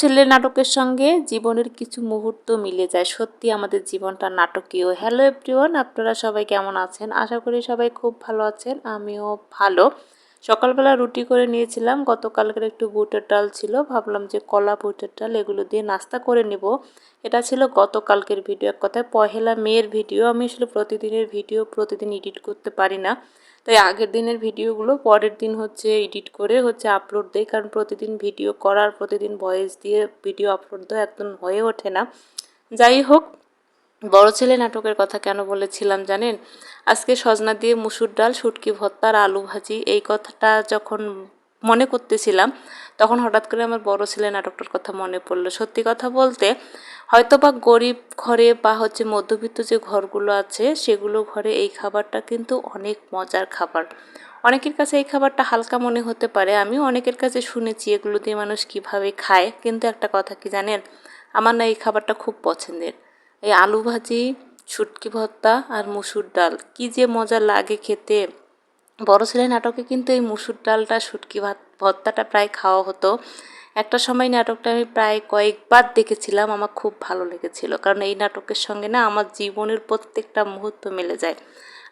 ছেলের নাটকের সঙ্গে জীবনের কিছু মুহূর্ত মিলে যায়। সত্যি আমাদের জীবনটা নাটকীয়। হ্যালো এভরিওয়ান আপনারা সবাই কেমন আছেন? আশা করি সবাই খুব ভালো আছেন, আমিও ভালো। সকালবেলা রুটি করে নিয়েছিলাম, গতকালকের একটু বুটের ডাল ছিল, ভাবলাম যে কলা বুটের ডাল এগুলো দিয়ে নাস্তা করে নেব। এটা ছিল গতকালকের ভিডিও। এক কথায় পহেলা মেয়ের ভিডিও। আমি আসলে প্রতিদিনের ভিডিও প্রতিদিন এডিট করতে পারি না। তাই আগের দিনের ভিডিওগুলো পরের দিন হচ্ছে এডিট করে হচ্ছে আপলোড দেয় কারণ প্রতিদিন ভিডিও করার, প্রতিদিন ভয়েস দিয়ে ভিডিও আপলোড দেওয়া একদম হয়ে ওঠে না। যাই হোক, বড় ছেলে নাটকের কথা কেন বলেছিলাম জানেন? আজকে সজনা দিয়ে মুসুর ডাল, শুটকি ভর্তার আলু ভাজি, এই কথাটা যখন মনে করতেছিলাম তখন হঠাৎ করে আমার বড় ছেলে নাটকটার কথা মনে পড়ল। সত্যি কথা বলতে হয়তো বা গরিব ঘরে বা হচ্ছে মধ্যবিত্ত যে ঘরগুলো আছে, সেগুলো ঘরে এই খাবারটা কিন্তু অনেক মজার খাবার। অনেকের কাছে এই খাবারটা হালকা মনে হতে পারে আমি অনেকের কাছে শুনেছি এগুলো দিয়ে মানুষ কীভাবে খায়। কিন্তু একটা কথা কি জানেন? আমার না এই খাবারটা খুব পছন্দের। এই আলু ভাজি, শুটকি ভর্তা আর মুসুর ডাল, কি যে মজা লাগে খেতে। বড় ছেলে নাটকে কিন্তু এই মুসুর ডালটা, শুটকি ভাত, ভর্তাটা প্রায় খাওয়া হতো। একটা সময় নাটকটা আমি প্রায় কয়েকবার দেখেছিলাম, আমার খুব ভালো লেগেছিল। কারণ এই নাটকের সঙ্গে না আমার জীবনের প্রত্যেকটা মুহূর্ত মিলে যায়।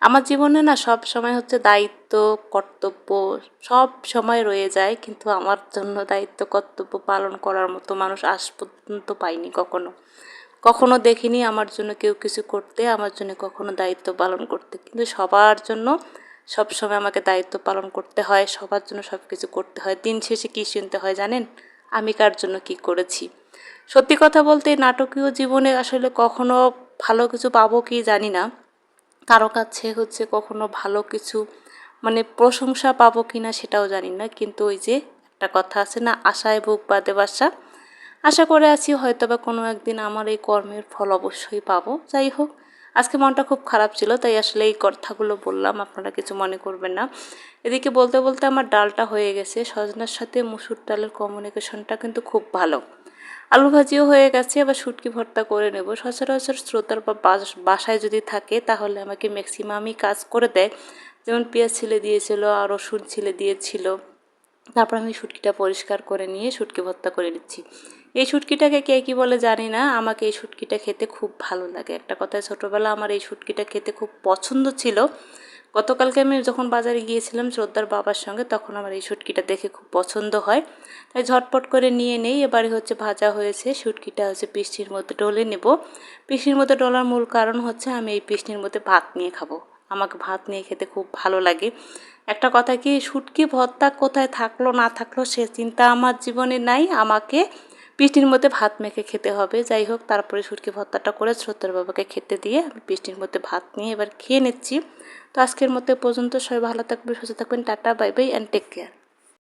আমার জীবনে না সব সময় হচ্ছে দায়িত্ব, কর্তব্য সব সময় রয়ে যায়। কিন্তু আমার জন্য দায়িত্ব, কর্তব্য পালন করার মতো মানুষ আজ পর্যন্ত পাইনি কখনো। কখনো দেখিনি আমার জন্য কেউ কিছু করতে, আমার জন্য কখনো দায়িত্ব পালন করতে। কিন্তু সবার জন্য সব সময় আমাকে দায়িত্ব পালন করতে হয়, সবার জন্য সব কিছু করতে হয়। দিন শেষে কী শুনতে হয় জানেন? আমি কার জন্য কি করেছি? সত্যি কথা বলতে নাটকীয় জীবনে আসলে কখনো ভালো কিছু পাবো কি জানি না। কারও কাছে হচ্ছে কখনো ভালো কিছু মানে প্রশংসা পাবো কি না সেটাও জানি না। কিন্তু ওই যে একটা কথা আছে না, আশায় বুক বাদে বাসা। আশা করে আছি হয়তো বা কোনো একদিন আমার এই কর্মের ফল অবশ্যই পাবো। যাই হোক আজকে মনটা খুব খারাপ ছিল, তাই আসলে এই কথাগুলো বললাম, আপনারা কিছু মনে করবেন না। এদিকে বলতে বলতে আমার ডালটা হয়ে গেছে, সজনার সাথে মুসুর ডালের কমিউনিকেশনটা কিন্তু খুব ভালো। আলু ভাজিও হয়ে গেছে আবার শুটকি ভর্তা করে নেব। সচরাচর শ্রোতার বা বাসায় যদি থাকে, তাহলে আমাকে ম্যাক্সিমামই কাজ করে দেয়। যেমন পেঁয়াজ ছিলে দিয়েছিল আর রসুন ছিলে দিয়েছিল, তারপর আমি শুটকিটা পরিষ্কার করে নিয়ে শুটকি ভর্তা করে নিচ্ছি। এই শুটকিটাকে কে কী বলে জানি না, আমাকে এই শুটকিটা খেতে খুব ভালো লাগে। একটা কথায় ছোটোবেলা আমার এই শুটকিটা খেতে খুব পছন্দ ছিল। গতকালকে আমি যখন বাজারে গিয়েছিলাম শ্রদ্ধার বাবার সঙ্গে, তখন আমার এই শুটকিটা দেখে খুব পছন্দ হয়। তাই ঝটপট করে নিয়ে নেই। এবারে হচ্ছে ভাজা হয়েছে। শুটকিটা হচ্ছে পিষ্টির মধ্যে ডলে নেব। পিষ্টির মধ্যে ডলার মূল কারণ হচ্ছে আমি এই পিষ্টির মধ্যে ভাত নিয়ে খাব। আমাকে ভাত নিয়ে খেতে খুব ভালো লাগে। একটা কথা কি, শুটকি ভর্তা কোথায় থাকল না থাকল সে চিন্তা আমার জীবনে নাই। আমাকে পিষ্টির মধ্যে ভাত মেখে খেতে হবে। যাই হোক, তারপরে শুটকি ভর্তাটা করে শ্রদ্ধার বাবাকে খেতে দিয়ে আমি পিষ্টির মধ্যে ভাত নিয়ে এবার খেয়ে নিচ্ছি। তো আজকের মতো পর্যন্ত। সবাই ভালো থাকবে সুস্থ থাকবেন। Tata, bye bye and take care